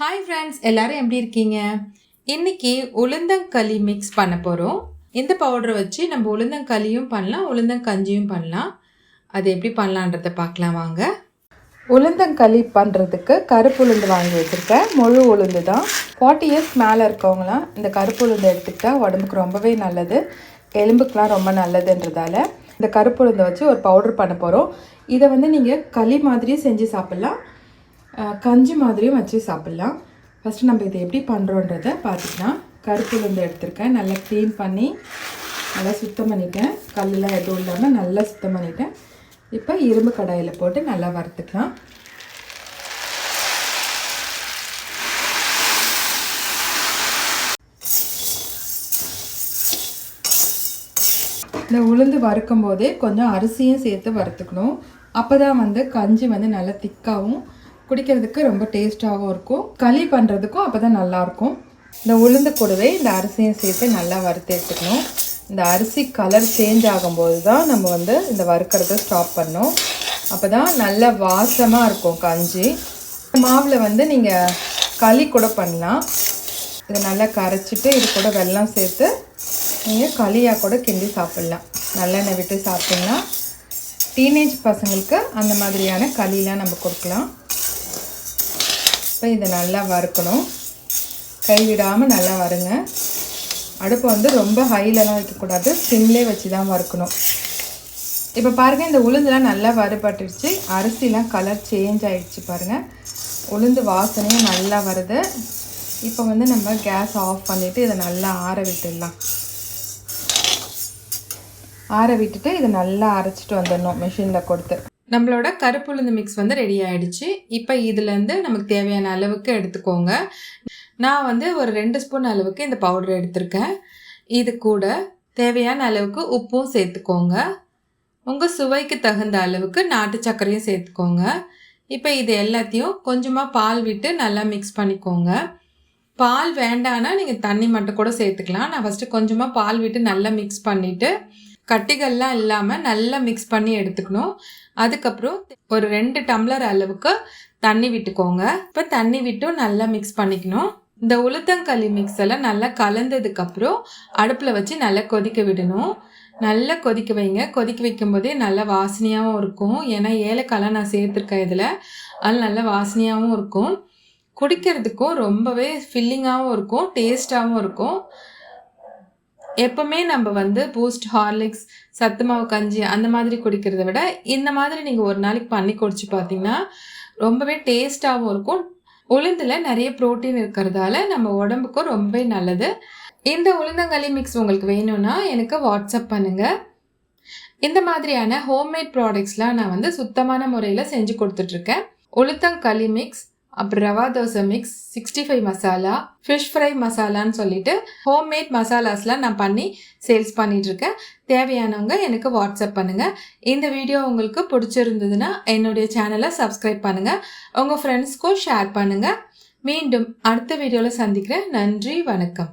Hi friends எல்லோரும் எப்படி இருக்கீங்க? இன்றைக்கி உளுந்தங்களி மிக்ஸ் பண்ண போகிறோம் இந்த பவுடரை வச்சு நம்ம உளுந்தங்களியும் பண்ணலாம் உளுந்தங்கஞ்சியும் பண்ணலாம். அது எப்படி பண்ணலான்றதை பார்க்கலாம் வாங்க. உளுந்தங்களி பண்ணுறதுக்கு கருப்பு உளுந்து வாங்கி வச்சுருக்கேன். முழு உளுந்து தான். ஃபார்ட்டி இயர்ஸ் மேலே இருக்கவங்களாம் இந்த கருப்பு உளுந்து எடுத்துக்கிட்டால் உடம்புக்கு ரொம்பவே நல்லது. எலும்புக்கெலாம் ரொம்ப நல்லதுன்றதால இந்த கருப்பு உளுந்தை வச்சு ஒரு பவுடர் பண்ண போகிறோம் இதை வந்து நீங்கள் களி மாதிரியும் செஞ்சு சாப்பிட்லாம். கஞ்சி மாதிரியும் வச்சு சாப்பிட்லாம். ஃபஸ்ட்டு நம்ம இதை எப்படி பண்ணுறோன்றத பார்த்துக்கலாம். கருப்பு உளுந்து எடுத்திருக்கேன். நல்லா க்ளீன் பண்ணி நல்லா சுத்தம் பண்ணிட்டேன். கல்லெலாம் எதுவும் இல்லாமல் நல்லா சுத்தம் பண்ணிட்டேன். இப்போ இரும்பு கடாயில் போட்டு நல்லா வறுத்துக்கலாம். இந்த உளுந்து வறுக்கும் போதே கொஞ்சம் அரிசியும் சேர்த்து வறுத்துக்கணும். அப்போ தான் வந்து கஞ்சி வந்து நல்லா திக்காகவும் குடிக்கிறதுக்கு ரொம்ப டேஸ்ட்டாகவும் இருக்கும். களி பண்ணுறதுக்கும் அப்போ தான் நல்லாயிருக்கும். இந்த உளுந்து கூடவே இந்த அரிசியும் சேர்த்து நல்லா வறுத்து எடுத்துக்கணும். இந்த அரிசி கலர் சேஞ்ச் ஆகும்போது தான் நம்ம வந்து இந்த வறுக்கிறத ஸ்டாப் பண்ணோம் அப்போ தான் நல்ல வாசமாக இருக்கும் கஞ்சி. மாவில் வந்து நீங்கள் களி கூட பண்ணலாம். இதை நல்லா கரைச்சிட்டு இது கூட வெல்லம் சேர்த்து நீங்கள் களியாக கூட கிண்டி சாப்பிட்லாம். நல்லெண்ணெய் விட்டு சாப்பிட்டிங்கன்னா டீனேஜ் பசங்களுக்கு அந்த மாதிரியான களிலாம் நம்ம கொடுக்கலாம். இப்போ இதை நல்லா வறுக்கணும். கைவிடாமல் நல்லா வருங்க அடுப்பை வந்து ரொம்ப ஹைலலாம் வைக்கக்கூடாது. சிம்லே வச்சு தான் வறுக்கணும். இப்போ பாருங்கள் இந்த உளுந்துலாம் நல்லா வறுபட்டுருச்சு. அரிசிலாம் கலர் சேஞ்ச் ஆகிடுச்சு பாருங்கள் உளுந்து வாசனையும் நல்லா வருது. இப்போ வந்து நம்ம கேஸ் ஆஃப் பண்ணிவிட்டு இதை நல்லா ஆற விட்டுடலாம். ஆற விட்டுட்டு இதை நல்லா அரைச்சிட்டு வந்துடணும் மிஷினில் கொடுத்து. நம்மளோட கருப்பு உளுந்து மிக்ஸ் வந்து ரெடி ஆகிடுச்சு இப்போ இதுலேருந்து நமக்கு தேவையான அளவுக்கு எடுத்துக்கோங்க. நான் வந்து ஒரு ரெண்டு ஸ்பூன் அளவுக்கு இந்த பவுடர் எடுத்திருக்கேன். இது கூட தேவையான அளவுக்கு உப்பும் சேர்த்துக்கோங்க. உங்கள் சுவைக்கு தகுந்த அளவுக்கு நாட்டு சர்க்கரையும் சேர்த்துக்கோங்க. இப்போ இது எல்லாத்தையும் கொஞ்சமாக பால் விட்டு நல்லா மிக்ஸ் பண்ணிக்கோங்க. பால் வேண்டான்னா நீங்கள் தண்ணி மட்டும் கூட சேர்த்துக்கலாம். நான் ஃபஸ்ட்டு கொஞ்சமாக பால் விட்டு நல்லா மிக்ஸ் பண்ணிவிட்டு கட்டிகள்லாம் இல்லாமல் நல்லா மிக்ஸ் பண்ணி எடுத்துக்கணும். அதுக்கப்புறம் ஒரு ரெண்டு டம்ளர் அளவுக்கு தண்ணி விட்டுக்கோங்க. இப்போ தண்ணி விட்டும் நல்லா மிக்ஸ் பண்ணிக்கணும். இந்த உளுத்தங்களி மிக்ஸ் எல்லாம் நல்லா கலந்ததுக்கப்புறம் அடுப்பில் வச்சு நல்லா கொதிக்க விடணும். நல்லா கொதிக்க வைங்க. கொதிக்க வைக்கும் போதே நல்லா வாசனையாகவும் இருக்கும். ஏன்னா ஏலக்காய்லாம் நான் சேர்த்துருக்கேன் இதில். அது நல்லா வாசனையாகவும் இருக்கும். குடிக்கிறதுக்கும் ரொம்பவே ஃபில்லிங்காகவும் இருக்கும். டேஸ்ட்டாகவும் இருக்கும். எப்பவுமே நம்ம வந்து பூஸ்ட் ஹார்லிக்ஸ் சத்து மாவு கஞ்சி அந்த மாதிரி குடிக்கிறத விட இந்த மாதிரி நீங்கள் ஒரு நாளைக்கு பண்ணி குடிச்சு பார்த்தீங்கன்னா ரொம்பவே டேஸ்ட்டாகவும் இருக்கும். உளுந்தில் நிறைய புரோட்டீன் இருக்கிறதால நம்ம உடம்புக்கும் ரொம்பவே நல்லது. இந்த உளுந்தங்களி மிக்ஸ் உங்களுக்கு வேணும்னா எனக்கு வாட்ஸ்அப் பண்ணுங்கள் இந்த மாதிரியான ஹோம்மேட் ப்ராடக்ட்ஸ்லாம் நான் வந்து சுத்தமான முறையில் செஞ்சு கொடுத்துட்ருக்கேன் உளுத்தங்களி மிக்ஸ் அப்புறம் rava dosa mix sixty five masala fish fry மசாலான்னு சொல்லிட்டு ஹோம்மேட் மசாலாஸ்லாம் நான் பண்ணி சேல்ஸ் பண்ணிகிட்ருக்கேன் தேவையானவங்க எனக்கு வாட்ஸ்அப் பண்ணுங்கள் இந்த வீடியோ உங்களுக்கு பிடிச்சிருந்ததுன்னா என்னுடைய சேனலை சப்ஸ்கிரைப் பண்ணுங்கள் உங்கள் ஃப்ரெண்ட்ஸ்க்கும் ஷேர் பண்ணுங்கள் மீண்டும் அடுத்த வீடியோவில் சந்திக்கிறேன். நன்றி வணக்கம்.